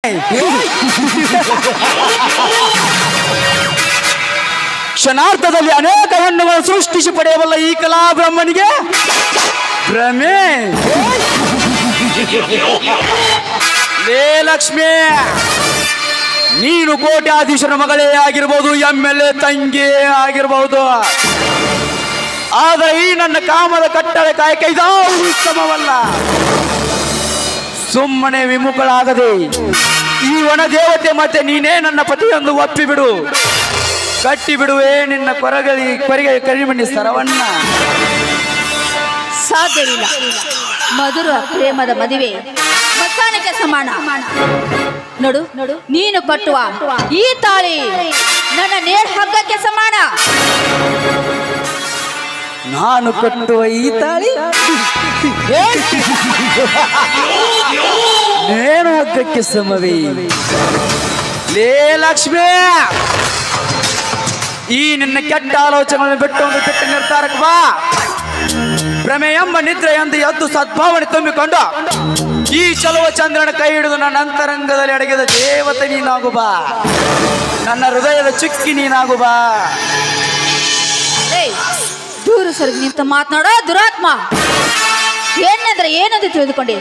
ಕ್ಷಣಾರ್ಥದಲ್ಲಿ ಅನೇಕ ಹೆಣ್ಣುಗಳು ಸೃಷ್ಟಿಸಿ ಪಡೆಯಬಲ್ಲ ಈ ಕಲಾ ಬ್ರಹ್ಮನಿಗೆ ಭ್ರಮೆ. ಲೇ ಲಕ್ಷ್ಮಿ ನೀನು ಕೋಟ್ಯಾಧೀಶರ ಮಗಳೇ ಆಗಿರ್ಬೋದು ಎಂ ಎಲ್ ಎ ತಂಗಿ ಆಗಿರ್ಬೋದು. ಆದರೆ ಈ ನನ್ನ ಕಾಮದ ಕಟ್ಟಳೆ ಕಾಯಕ ಇದಾವುದು ಉತ್ತಮವಲ್ಲ. ಸುಮ್ಮನೆ ವಿಮುಖಳಾಗದೆ. ಈ ಒಣ ದೇವತೆ ಮತ್ತೆ ನೀನೇ ನನ್ನ ಪತಿಯೊಂದು ಒಪ್ಪಿ ಬಿಡು ಕಟ್ಟಿ ಬಿಡುವೆ ನಿನ್ನ ಕೊರಗಲಿ ಕೊರಗೆ ಕರಿಮಣಿ ಸರವಣ್ಣ. ಸಾಧ್ಯವಿಲ್ಲ. ಮಧುರ ಪ್ರೇಮದ ಮದುವೆ. ಮಸಾನಕ್ಕೆ ಸಮಾನ ನೋಡು ನೋಡು, ನೀನು ಕಟ್ಟುವ ಈ ತಾಳಿ ನನ್ನ ನೇರ ಹಗ್ಗಕ್ಕೆ ಸಮಾನ ನಾನು ಕಟ್ಟುವ ಈ ತಾಳಿ? ನೇಣು ಹಗ್ಗಕ್ಕೆ ಸಮವೇ. ಲೇ ಲಕ್ಷ್ಮಿ! ಈ ನಿನ್ನ ಕೆಟ್ಟ ಆಲೋಚನೆಗಳನ್ನು ಬಿಟ್ಟು ಒಂದು ಕೆಟ್ಟ ನಿರ್ಧಾರಕ್ಕೆ ಬಾ. ಭ್ರಮೆ ಎಂಬ ನಿದ್ರೆ ಎಂದು ಎದ್ದು ಸದ್ಭಾವನೆ ತುಂಬಿಕೊಂಡು ಈ ಚಲುವ ಚಂದ್ರನ ಕೈ ಹಿಡಿದು ನನ್ನ ಅಂತರಂಗದಲ್ಲಿ ಅಡಗಿದ ದೇವತೆ ನೀನಾಗು ಬಾ. ನನ್ನ ಹೃದಯದ ಚುಕ್ಕಿ ನೀನಾಗು ಬಾ. ಏಯ್, ದೂರ ಸರಿ ನಿಂತ ಮಾತನಾಡೋ ದುರಾತ್ಮ. ಏನಂದ್ರೆ ಏನಂತ ತಿಳಿದುಕೊಂಡಿ?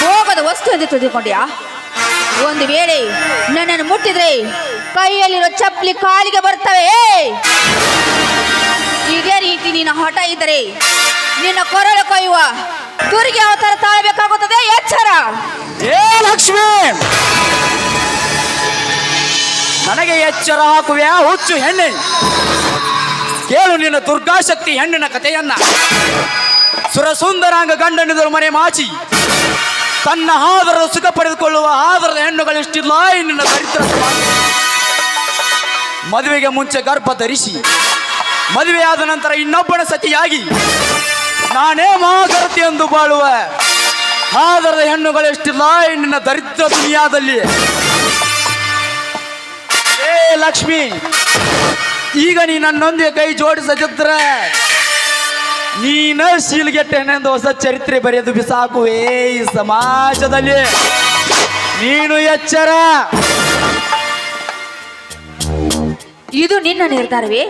ಹೋಗದ ವಸ್ತು ಎಂದು ತಿಳಿದುಕೊಂಡ್ಯಾ? ಒಂದು ವೇಳೆ ನನ್ನನ್ನು ಮುಟ್ಟಿದ್ರೆ ಕೈಯಲ್ಲಿರೋ ಚಪ್ಪಲಿ ಕಾಲಿಗೆ ಬರ್ತವೆ. ಇದೇ ರೀತಿ ನಿನ್ನ ಹಠ ಇದ್ದರೆ ನಿನ್ನ ಕೊರಳು ಕೊಯ್ಯುವ ದುರ್ಗೆ ಅವತಾರ ತಾಳಬೇಕಾಗುತ್ತದೆ? ಎಚ್ಚರ. ಏ ನನಗೆ ಎಚ್ಚರ ಹಾಕುವೆ ಹುಚ್ಚು ಹೆಣ್ಣೆ. ಕೇಳು ನಿನ್ನ ದುರ್ಗಾಶಕ್ತಿ ಹೆಣ್ಣಿನ ಕಥೆಯನ್ನ. ಸುರಸುಂದರಾಂಗ ಗಂಡನಿದರು ಮನೆ ಮಾಚಿ. ತನ್ನ ಆದರದ ಸುಖ ಪಡೆದುಕೊಳ್ಳುವ ಆದರದ ಹೆಣ್ಣುಗಳಿಷ್ಟಿಲ್ಲ ನಿನ್ನ ದರಿದ್ರ. ಮದುವೆಗೆ ಮುಂಚೆ ಗರ್ಭ ಧರಿಸಿ. ಮದುವೆಯಾದ ನಂತರ ಇನ್ನೊಬ್ಬನ ಸತಿಯಾಗಿ. ನಾನೇ ಮಹಾಗರತಿ ಎಂದು ಬಾಳುವ ಆದರದ ಹೆಣ್ಣುಗಳೆಷ್ಟಿಲ್ಲ ನಿನ್ನ ದರಿದ್ರ ದುನಿಯಾದಲ್ಲಿ. ಏ ಲಕ್ಷ್ಮಿ ಈಗ ನೀ ನನ್ನೊಂದಿಗೆ ಕೈ ಜೋಡಿಸದಿದ್ರೆ ನೀನ ಶೀಲ್ಗೆಟ್ಟೆನೆಂದು ಹೊಸ ಚರಿತ್ರೆ ಬರೆಯದು ಬಿಸಾಕುವೆ ಈ ಸಮಾಜದಲ್ಲಿ. ನೀನು ಎಚ್ಚರ. ಇದು ನಿನ್ನ ನಿರ್ಧಾರವೇ?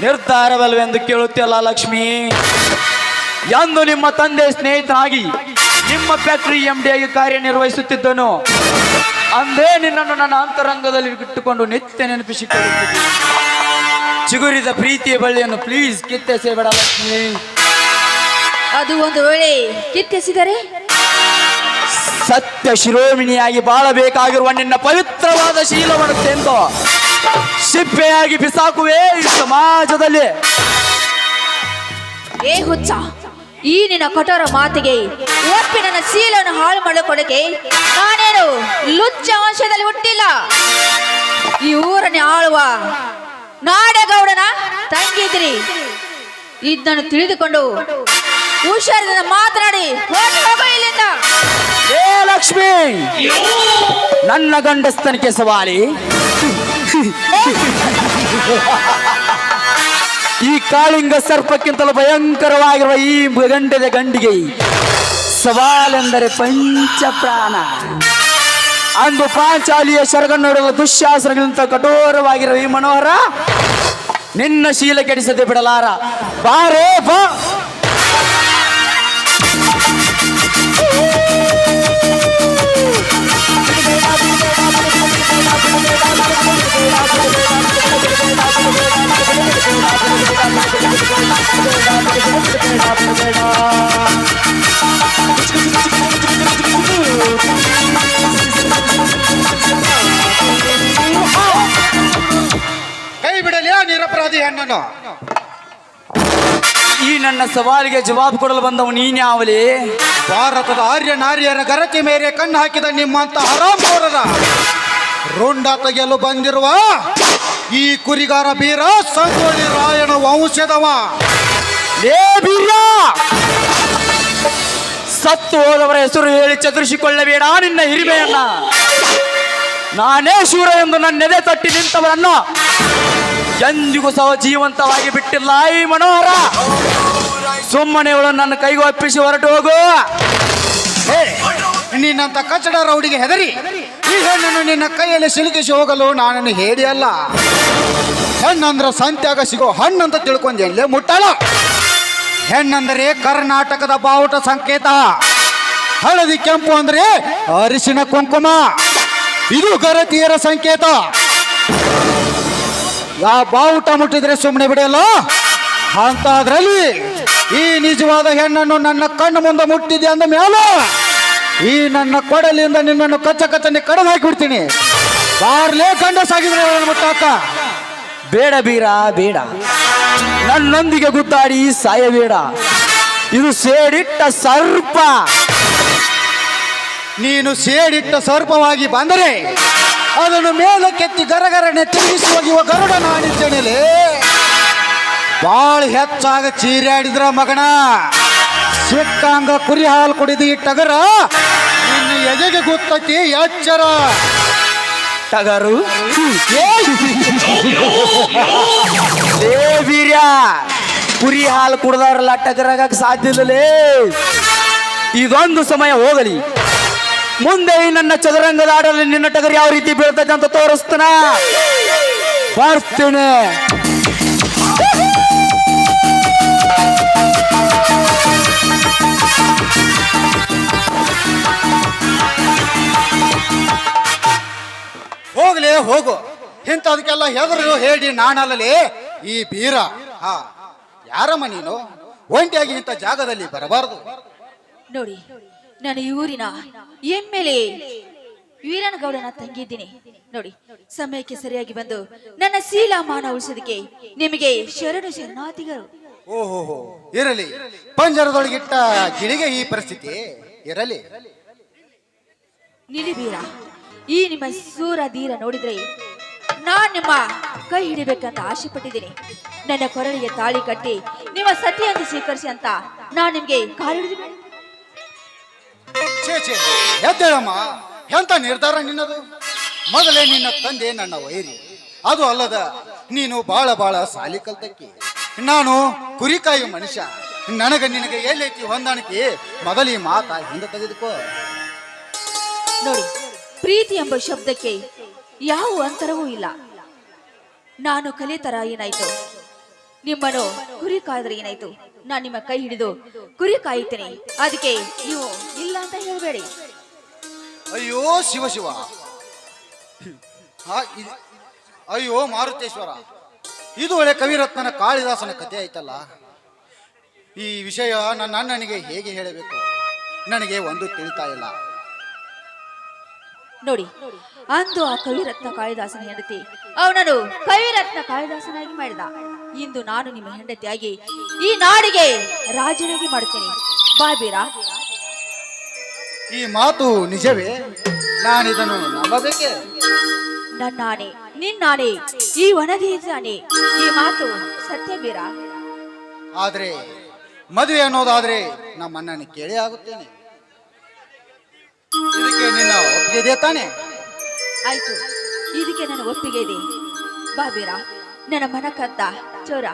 ನಿರ್ಧಾರವಲ್ವೆಂದು ಕೇಳುತ್ತಿಲ್ಲ ಲಕ್ಷ್ಮಿ? ಎಂದು ನಿಮ್ಮ ತಂದೆ ಸ್ನೇಹಿತನಾಗಿ ನಿಮ್ಮ ಫ್ಯಾಕ್ಟ್ರಿ ಎಂ ಡಿ ಆಗಿ ಕಾರ್ಯನಿರ್ವಹಿಸುತ್ತಿದ್ದನು. ಅಂದೇ ನಿನ್ನನ್ನು ನನ್ನ ಅಂತರಂಗದಲ್ಲಿ ಇಟ್ಟುಕೊಂಡು ನಿತ್ಯ ನೆನಪಿಸಿಕೊಳ್ಳುತ್ತೇನೆ ಚಿಗುರಿದ ಪ್ರೀತಿಯ ಬಳ್ಳಿಯನ್ನು ಪ್ಲೀಸ್ ಕಿತ್ತೆಸೆಬೇಡ ಲಕ್ಷ್ಮಿ. ಅದು ಒಂದು ವೇಳೆ ಕಿತ್ತೆಸಿದರೆ? ಸತ್ಯ ಶಿರೋಮಿಣಿಯಾಗಿ ಬಾಳಬೇಕಾಗಿರುವ ನಿನ್ನ ಪವಿತ್ರವಾದ ಶೀಲವನ್ನು ತೆಂದು ಸಿಪ್ಪೆಯಾಗಿ ಬಿಸಾಕುವೆ ಈ ಸಮಾಜದಲ್ಲಿ. ಏ ಹುಚ್ಚ ಈ ನಿನ್ನ ಕಠೋರ ಮಾತಿಗೆ ಒಪ್ಪಿ ನನ್ನ ಶೀಲವನ್ನು ಹಾಳು ಮಾಡಿಕೊಡಕ್ಕೆ ನಾನೇನು ಲುಚ್ಚ ವಂಶದಲ್ಲಿ ಹುಟ್ಟಿಲ್ಲ. ಈ ಊರನ್ನೇ ಆಳುವ ನಾಡಗೌಡನ ತಂಗಿದ್ರಿ. ಇದನ್ನು ತಿಳಿದುಕೊಂಡು ಹುಷಾರಿನಿಂದ ಮಾತನಾಡಿ ಇಲ್ಲಿಂದ. ಏ ಲಕ್ಷ್ಮಿ! ನನ್ನ ಗಂಡಸ್ತನಿಗೆ ಸವಾಲಿ. ಈ ಕಾಳಿಂಗ ಸರ್ಪಕ್ಕಿಂತಲೂ ಭಯಂಕರವಾಗಿರುವ ಈ ಗಂಡದ ಗಂಡಿಗೆ ಸವಾಲೆಂದರೆ ಪಂಚಪ್ರಾಣ ಅಂದು ಪಾಂಚಾಲಿಯ ಶರಗನ್ನೊಡಲ ದುಶ್ಯಾಸನಗಳಿಂದ ಕಠೋರವಾಗಿರುವ ಈ ಮನೋಹರ, ನಿನ್ನ ಶೀಲ ಕೆಡಿಸದೆ ಬಿಡಲಾರ. ಬಾರೇ ಬಾ. ಕೈ ಬಿಡಲಿ ಆ ನಿರಪರಾಧಿ ಹೆಣ್ಣನು ಈ ನನ್ನ ಸವಾಲಿಗೆ ಜವಾಬು ಕೊಡಲು ಬಂದವ ನೀನ್ಯಾವಲಿ? ಭಾರತದ ಆರ್ಯ ನಾರಿಯರ ಗರಕೆ ಮೇಲೆ ಕಣ್ಣು ಹಾಕಿದ ನಿಮ್ಮಂತ ಹರಾಂಬೋರರ ರುಂಡ ತೆಗೆಯಲು ಬಂದಿರುವ ಈ ಕುರಿಗಾರ ಬೀರ ಸಂಗೊಳ್ಳಿ ರಾಯಣ ವಂಶದವ. ಲೇ ಬೀರ! ಸತ್ತು ಹೋದವರ ಹೆಸರು ಹೇಳಿ ಚದುರಿಸಿಕೊಳ್ಳಬೇಡ ನಿನ್ನ ಹಿರಿಮೆಯನ್ನ. ನಾನೇ ಶೂರ ಎಂದು ನನ್ನ ನನ್ನೆದೆ ತಟ್ಟಿ ನಿಂತವರನ್ನ ಎಂದಿಗೂ ಸಹ ಜೀವಂತವಾಗಿ ಬಿಟ್ಟಿಲ್ಲ ಈ ಮನೋಹರ. ಸುಮ್ಮನೆ ಇವಳು ನನ್ನ ಕೈಗೆ ಒಪ್ಪಿಸಿ ಹೊರಟು ಹೋಗು. ನಿನ್ನಂತ ಕಚಡ ರೌಡಿಗೆ ಹೆದರಿ. ಈ ಹೆಣ್ಣನ್ನು ನಿನ್ನ ಕೈಯಲ್ಲಿ ಸಿಲುಕಿಸಿ ಹೋಗಲು ನಾನನ್ನು ಹೇಳಿ ಅಲ್ಲ. ಹೆಣ್ಣಂದ್ರ ಸಂತ್ಯಾಗ ಸಿಗೋ ಹಣ್ಣಂತ ತಿಳ್ಕೊಂಡು. ಎಲ್ಲೇ ಮುಟ್ಟಲ್ಲ ಹೆಣ್ಣಂದರೆ ಕರ್ನಾಟಕದ ಬಾವುಟ ಸಂಕೇತ. ಹಳದಿ ಕೆಂಪು ಅಂದ್ರೆ ಅರಿಶಿನ ಕುಂಕುಮ. ಇದು ಗರತಿಯರ ಸಂಕೇತ. ಯಾವ ಬಾವುಟ ಮುಟ್ಟಿದ್ರೆ ಸುಮ್ಮನೆ ಬಿಡಲ್ಲ? ಅಂತದ್ರಲ್ಲಿ ಈ ನಿಜವಾದ ಹೆಣ್ಣನ್ನು ನನ್ನ ಕಣ್ಣು ಮುಂದೆ ಮುಟ್ಟಿದೆ ಅಂದ ಮೇಲೆ ಈ ನನ್ನ ಕೊಡಲಿಯಿಂದ ನಿನ್ನನ್ನು ಕಚ್ಚ ಕಚ್ಚನೆ ಕಡಿದು ಹಾಕಿಬಿಡ್ತೀನಿ. ಬಾರ್ಲೇ ಕಂಡ ಸಾಗಿದ್ರೆ ಮುಟ್ಟಾಕ. ಬೇಡ ಬೀರ, ಬೇಡ. ನನ್ನೊಂದಿಗೆ ಗುದ್ದಾಡಿ ಸಾಯಬೇಡ. ಇದು ಸೇಡಿಟ್ಟ ಸರ್ಪ. ನೀನು ಸೇಡಿಟ್ಟ ಸರ್ಪವಾಗಿ ಬಂದರೆ ಅದನ್ನು ಮೇಲಕ್ಕೆತ್ತಿ ಗರಗರನೆ ತಿರುಗಿಸಿ ಹೋಗುವ ಗರುಡ ನಾನಿದ್ದೇನೆ ಬಾಳ ಹೆಚ್ಚಾಗ ಚೀರಾಡಿದ್ರ ಮಗನ. ಸಿಕ್ಕಂಗ ಕುರಿ ಹಾಲು ಕುಡಿದು ಈ ಟಗರ ನಿನ್ನ ಎದೆಗೆ ಗೊತ್ತತಿ ಎಚ್ಚರ ಟಗರು. ಲೇ ಬೀರ್ಯ ಕುರಿ ಹಾಲು ಕುಡ್ದಾರಲ್ಲ ಟಗರಾಗಕ್ಕೆ ಸಾಧ್ಯ ಇಲ್ಲಲೇ ಇದೊಂದು ಸಮಯ ಹೋಗಲಿ. ಮುಂದೆ ಈ ನನ್ನ ಚದುರಂಗದ ಆಡಲು ನಿನ್ನ ಟಗರು ಯಾವ ರೀತಿ ಬೀಳ್ತದೆ ಅಂತ ತೋರಿಸ್ತಾನ? ಬರ್ತೀನಿ. ಹೋಗು. ಇಂಥದಕ್ಕೆಲ್ಲ ಹೆದರು ಹೇಳಿ ನಾನಲ್ಲಲಿ ಈ ಬೀರ. ಹಾ ಯಾರಮ್ಮ ನೀನು? ಒಂಟಿಯಾಗಿ ಇಂಥ ಜಾಗದಲ್ಲಿ ಬರಬಾರದು. ನೋಡಿ ನಾನು ಈ ಊರಿನ ಎಮ್ಮೆಲೆ ವೀರನಗೌಡನ ತಂಗಿದ್ದೀನಿ. ನೋಡಿ ಸಮಯಕ್ಕೆ ಸರಿಯಾಗಿ ಬಂದು ನನ್ನ ಶೀಲ ಮಾನ ಉಳಿಸೋದಕ್ಕೆ ನಿಮಗೆ ಶರಣು ಶರಣಾತಿಗರು ಓಹೋ ಇರಲಿ. ಪಂಜರದೊಳಗಿಟ್ಟ ಗಿಳಿಗೆ ಈ ಪರಿಸ್ಥಿತಿ ಇರಲಿ. ನಿಲಿಬೀರ ಈ ನಿಮ್ಮ ಸೂರ ಧೀರ ನೋಡಿದ್ರೆ ನಾನ್ ನಿಮ್ಮ ಕೈ ಹಿಡಿಬೇಕಂತ ಆಸೆ ಪಟ್ಟಿದ್ದೀನಿ ನನ್ನ ಕೊರಳಿಗೆ ತಾಳಿ ಕಟ್ಟಿ ನಿಮ್ಮ ಸತಿಯನ್ನು ಸ್ವೀಕರಿಸಿ ಅಂತ ನಾನ್ ನಿಮ್ಗೆ ಕಾಲಿಡಿದ ಛೇ ಛೇ ಎದ್ದೇಳಮ್ಮ. ಎಂತ ನಿರ್ಧಾರ ನಿನ್ನದು? ಮೊದಲೇ ನಿನ್ನ ತಂದೆ ನನ್ನ ವೈರಿ. ಅದು ಅಲ್ಲದ ನೀನು ಬಾಳ ಬಾಳ ಸಾಲಿ ಕಲ್ತಕ್ಕಿ. ನಾನು ಕುರಿಕಾಯಿ ಮನುಷ್ಯ. ನನಗ ನಿನಗೆ ಎಲ್ಲೈತಿ ಹೊಂದಾಣಿಕೆ? ಮೊದಲಿ ಮಾತಾ ಹಿಂದೆ ತೆಗೆದುಕೋ. ನೋಡಿ ಪ್ರೀತಿ ಎಂಬ ಶಬ್ದಕ್ಕೆ ಯಾವ ಅಂತರವೂ ಇಲ್ಲ. ನಾನು ಕಲಿತರ ಏನಾಯ್ತು? ನಿಮ್ಮನ್ನು ಕುರಿ ಕಾಯ್ದ್ರೆ ಏನಾಯ್ತು? ನಾನು ನಿಮ್ಮ ಕೈ ಹಿಡಿದು ಕುರಿ ಕಾಯುತ್ತೇನೆ. ಅದಕ್ಕೆ ನೀವು ಇಲ್ಲ ಅಂತ ಹೇಳಬೇಡಿ. ಅಯ್ಯೋ, ಶಿವ ಶಿವ. ಅಯ್ಯೋ, ಮಾರುತೇಶ್ವರ. ಇದು ಒಳ್ಳೆ ಕವಿರತ್ನನ ಕಾಳಿದಾಸನ ಕಥೆ ಆಯ್ತಲ್ಲ. ಈ ವಿಷಯ ನನ್ನ ಅಣ್ಣನಿಗೆ ಹೇಗೆ ಹೇಳಬೇಕು? ನನಗೆ ಒಂದು ತಿಳಿತಾ ಇಲ್ಲ. ನೋಡಿ ಅಂದು ಆ ಕವಿರತ್ನ ಕಾಳಿದಾಸನ ಹೆಂಡತಿ ಅವನನ್ನು ಕವಿರತ್ನ ಕಾಳಿದಾಸನಾಗಿ ಮಾಡಿದ. ಇಂದು ನಾನು ನಿಮ್ಮ ಹೆಂಡತಿಯಾಗಿ ಈ ನಾಡಿಗೆ ರಾಜನಾಗಿ ಮಾಡುತ್ತೇನೆ ಬಾಬೀರ ಈ ಮಾತು ನಿಜವೇ? ನಾನಿದನ್ನು ನಂಬಬೇಕೆ? ನನ್ನಾಣೆ ನಿನ್ನಾಣೆ ಈ ಒಣಗೀಸಾಣೆ ಈ ಮಾತು ಸತ್ಯ ಬೀರಾ ಆದ್ರೆ ಮದುವೆ ಅನ್ನೋದಾದ್ರೆ ನಮ್ಮ ಅಣ್ಣನ ಕೇಳಿ ಆಗುತ್ತೇನೆ. ಇದಕ್ಕೆ ಇದೆಯಾ ತಾನೆ? ಆಯ್ತು. ಇದಕ್ಕೆ ನನ್ನ ಒಪ್ಪಿಗೆ ಇದೆ. ಬಾಬೀರ ನನ್ನ ಮನಕತ್ತ ಚೋರ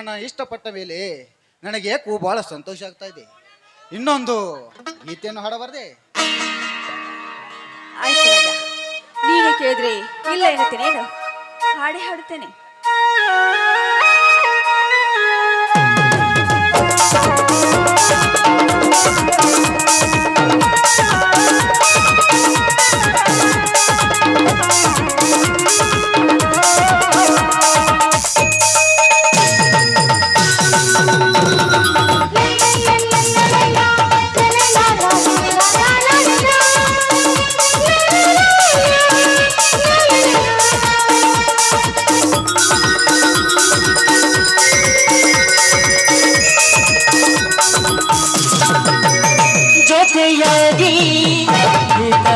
ನೀನು ನನ್ನ ಇಷ್ಟಪಟ್ಟ ಮೇಲೆ ನನಗೆ ಕೂ ಬಹಳ ಸಂತೋಷ ಆಗ್ತಾ ಇದೆ. ಇನ್ನೊಂದು ಗೀತೆಯನ್ನು ಹಾಡಬಾರ್ದೆ? ಆಯ್ತು ರಾಜ. ನೀನು ಕೇಳಿದ್ರೆ ಇಲ್ಲ ಎನ್ನುತ್ತೇನೇನು ಹಾಡೇ ಹಾಡುತ್ತೇನೆ.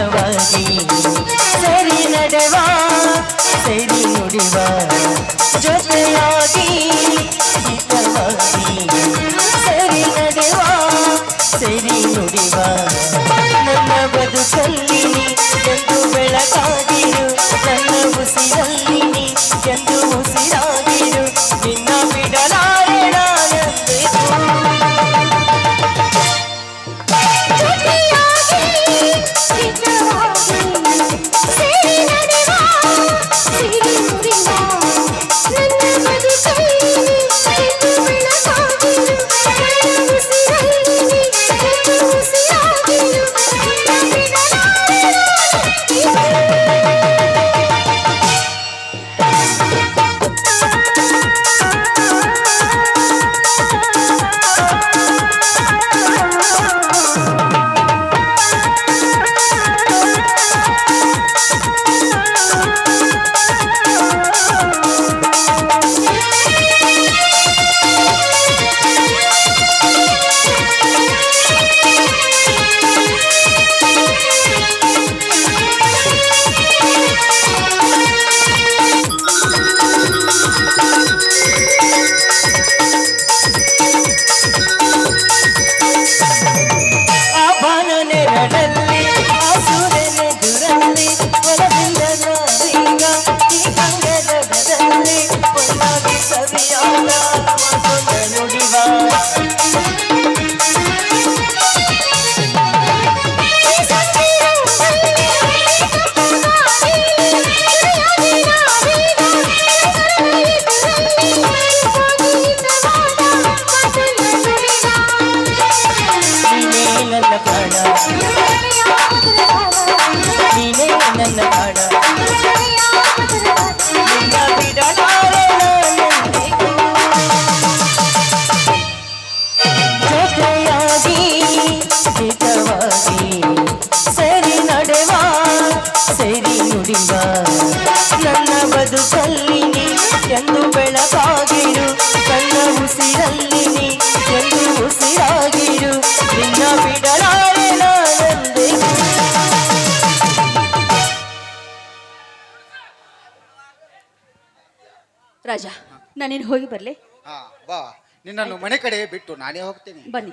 ಹಿತವಾಗಿ ಸರಿ ನಡೆವ, ಸರಿ ನುಡಿವ, ಜೊತೆಯಾಗಿ ಹಿತವಾಗಿ. ಸರಿ ನಡೆವ, ಸರಿ ನುಡಿವ, ನನ್ನ ಬದುಕಲ್ಲಿ ಎಂದು ಬೆಳಕಾಗಿರು, ನನ್ನ ಉಸಿರಲ್ಲಿ ಎಂದು ಉಸಿರಾಗಿರು. ನನ್ನ ಬದುಕಲ್ಲಿ ಎಂದು ಬೆಳಕಾಗಿರು. ನನ್ನ ಉಸಿರಲ್ಲಿ ಎಂದು ಉಸಿರಾಗಿರು. ನಿನ್ನ ಬಿಡಲಾರೆ ನಾನೆಂದೇ. ರಾಜ ನಾನೇನು ಹೋಗಿ ಬರಲಿ? ಹಾ ಬಾ. ನಿನ್ನನ್ನು ಮನೆ ಕಡೆ ಬಿಟ್ಟು ನಾನೇ ಹೋಗ್ತೀನಿ. ಬನ್ನಿ.